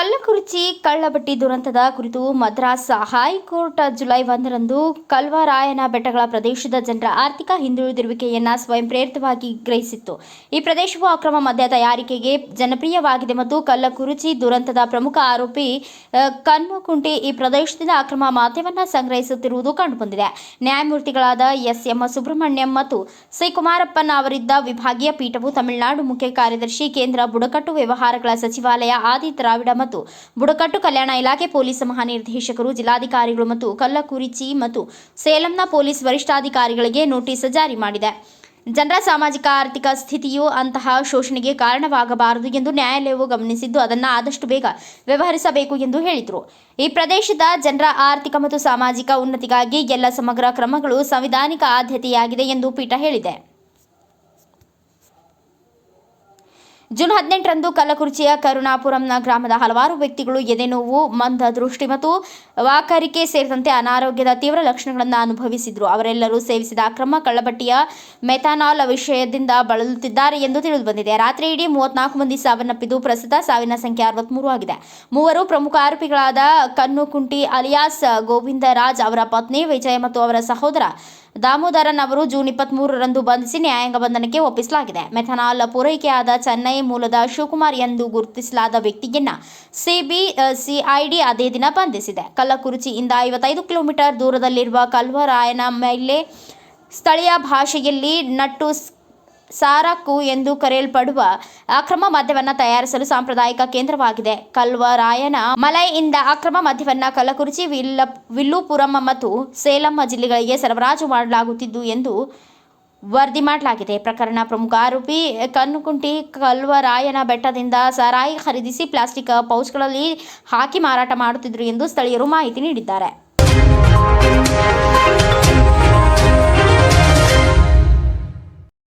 ಕಳ್ಳಬಟ್ಟಿ ದುರಂತದ ಕುರಿತು Madras high court July ಒಂದರಂದು ಕಲ್ವರಾಯನ ಬೆಟ್ಟಗಳ ಪ್ರದೇಶದ ಜನರ ಆರ್ಥಿಕ ಹಿಂದುಳಿದಿರುವಿಕೆಯನ್ನು ಸ್ವಯಂ ಪ್ರೇರಿತವಾಗಿ ಗ್ರಹಿಸಿತ್ತು. ಈ ಪ್ರದೇಶವು ಅಕ್ರಮ ಮದ್ಯ ತಯಾರಿಕೆಗೆ ಜನಪ್ರಿಯವಾಗಿದೆ ಮತ್ತು ಕಲ್ಲಕುರುಚಿ ದುರಂತದ ಪ್ರಮುಖ ಆರೋಪಿ ಕನ್ನುಕುಂಟಿ ಈ ಪ್ರದೇಶದಿಂದ ಅಕ್ರಮ ಮದ್ಯವನ್ನ ಸಂಗ್ರಹಿಸುತ್ತಿರುವುದು ಕಂಡುಬಂದಿದೆ. ನ್ಯಾಯಮೂರ್ತಿಗಳಾದ ಎಸ್. ಎಂ. ಸುಬ್ರಹ್ಮಣ್ಯಂ ಮತ್ತು ಸಿ. ಕುಮಾರಪ್ಪನ್ ಅವರಿದ್ದ ವಿಭಾಗೀಯ ಪೀಠವು ತಮಿಳುನಾಡು ಮುಖ್ಯ ಕಾರ್ಯದರ್ಶಿ ಕೇಂದ್ರ ಬುಡಕಟ್ಟು ವ್ಯವಹಾರಗಳ ಸಚಿವಾಲಯ, ಆದಿ ದ್ರಾವಿಡ ಬುಡಕಟ್ಟು ಕಲ್ಯಾಣ ಇಲಾಖೆ ಪೊಲೀಸ್ ಮಹಾನಿರ್ದೇಶಕರು, ಜಿಲ್ಲಾಧಿಕಾರಿಗಳು ಮತ್ತು ಕಲ್ಲಕುರಿಚಿ ಮತ್ತು ಸೇಲಂನ ಪೊಲೀಸ್ ವರಿಷ್ಠಾಧಿಕಾರಿಗಳಿಗೆ ನೋಟಿಸ್ ಜಾರಿ ಮಾಡಿದೆ. ಜನರ ಸಾಮಾಜಿಕ ಆರ್ಥಿಕ ಸ್ಥಿತಿಯು ಅಂತಹ ಶೋಷಣೆಗೆ ಕಾರಣವಾಗಬಾರದು ಎಂದು ನ್ಯಾಯಾಲಯವು ಗಮನಿಸಿದ್ದು, ಅದನ್ನು ಆದಷ್ಟು ಬೇಗ ವ್ಯವಹರಿಸಬೇಕು ಎಂದು ಹೇಳಿದರು. ಈ ಪ್ರದೇಶದ ಜನರ ಆರ್ಥಿಕ ಮತ್ತು ಸಾಮಾಜಿಕ ಉನ್ನತಿಗಾಗಿ ಎಲ್ಲ ಸಮಗ್ರ ಕ್ರಮಗಳು ಸಂವಿಧಾನಿಕ ಆದ್ಯತೆಯಾಗಿದೆ ಎಂದು ಪೀಠ ಹೇಳಿದೆ. ಜೂನ್ ಹದಿನೆಂಟರಂದು ಕಲ್ಲಕುರ್ಚಿಯ ಕರುಣಾಪುರಂನ ಗ್ರಾಮದ ಹಲವಾರು ವ್ಯಕ್ತಿಗಳು ಎದೆನೋವು ಮಂದ ದೃಷ್ಟಿ ಮತ್ತು ವಾಕರಿಕೆ ಸೇರಿದಂತೆ ಅನಾರೋಗ್ಯದ ತೀವ್ರ ಲಕ್ಷಣಗಳನ್ನು ಅನುಭವಿಸಿದ್ರು. ಅವರೆಲ್ಲರೂ ಸೇವಿಸಿದ ಅಕ್ರಮ ಕಳ್ಳಬಟ್ಟಿಯ ಮೆಥಾನಾಲ್ ವಿಷಯದಿಂದ ಬಳಲುತ್ತಿದ್ದಾರೆ ಎಂದು ತಿಳಿದುಬಂದಿದೆ ರಾತ್ರಿ ಇಡೀ ಮೂವತ್ನಾಲ್ಕು ಮಂದಿ ಸಾವನ್ನಪ್ಪಿದ್ದು ಪ್ರಸ್ತುತ ಸಾವಿನ ಸಂಖ್ಯೆ ಅರವತ್ಮೂರು ಆಗಿದೆ. ಮೂವರು ಪ್ರಮುಖ ಆರೋಪಿಗಳಾದ ಕನ್ನುಕುಂಟಿ ಅಲಿಯಾಸ್ ಗೋವಿಂದರಾಜ್ ಅವರ ಪತ್ನಿ ವಿಜಯ ಮತ್ತು ಅವರ ಸಹೋದರ ದಾಮೋದರನ್ ಅವರು ಜೂನ್ ಇಪ್ಪತ್ಮೂರರಂದು ಬಂಧಿಸಿ ನ್ಯಾಯಾಂಗ ಬಂಧನಕ್ಕೆ ಒಪ್ಪಿಸಲಾಗಿದೆ. ಮೆಥನಾಲ್ ಪೂರೈಕೆಯಾದ ಚೆನ್ನೈ ಮೂಲದ ಶಿವಕುಮಾರ್ ಎಂದು ಗುರುತಿಸಲಾದ ವ್ಯಕ್ತಿಯನ್ನ ಸಿಬಿ ಸಿಐಡಿ ಅದೇ ದಿನ ಬಂಧಿಸಿದೆ. ಕಲ್ಲಕುರುಚಿಯಿಂದ ಐವತ್ತೈದು ಕಿಲೋಮೀಟರ್ ದೂರದಲ್ಲಿರುವ ಕಲ್ವರಾಯನ ಮೇಲೆ ಸ್ಥಳೀಯ ಭಾಷೆಯಲ್ಲಿ ನಟ್ಟು ಸಾರಕು ಸಾರಕ್ಕು ಎಂದು ಕರೆಯಲ್ಪಡುವ ಅಕ್ರಮ ಮದ್ಯವನ್ನು ತಯಾರಿಸಲು ಸಾಂಪ್ರದಾಯಿಕ ಕೇಂದ್ರವಾಗಿದೆ. ಕಲ್ವರಾಯನ ಮಲೈಯಿಂದ ಅಕ್ರಮ ಮದ್ಯವನ್ನು ಕಲಕುರುಚಿ ವಿಲ್ಲ, ವಿಲ್ಲುಪುರಂ ಮತ್ತು ಸೇಲಂ ಜಿಲ್ಲೆಗಳಿಗೆ ಸರಬರಾಜು ಮಾಡಲಾಗುತ್ತಿದ್ದು ಎಂದು ವರದಿ ಮಾಡಲಾಗಿದೆ. ಪ್ರಕರಣ ಪ್ರಮುಖ ಆರೋಪಿ ಕನ್ನುಕುಂಟಿ ಕಲ್ವರಾಯನ ಬೆಟ್ಟದಿಂದ ಸರಾಯಿ ಖರೀದಿಸಿ ಪ್ಲಾಸ್ಟಿಕ್ ಪೌಚ್ಗಳಲ್ಲಿ ಹಾಕಿ ಮಾರಾಟ ಮಾಡುತ್ತಿದ್ದರು ಎಂದು ಸ್ಥಳೀಯರು ಮಾಹಿತಿ ನೀಡಿದ್ದಾರೆ.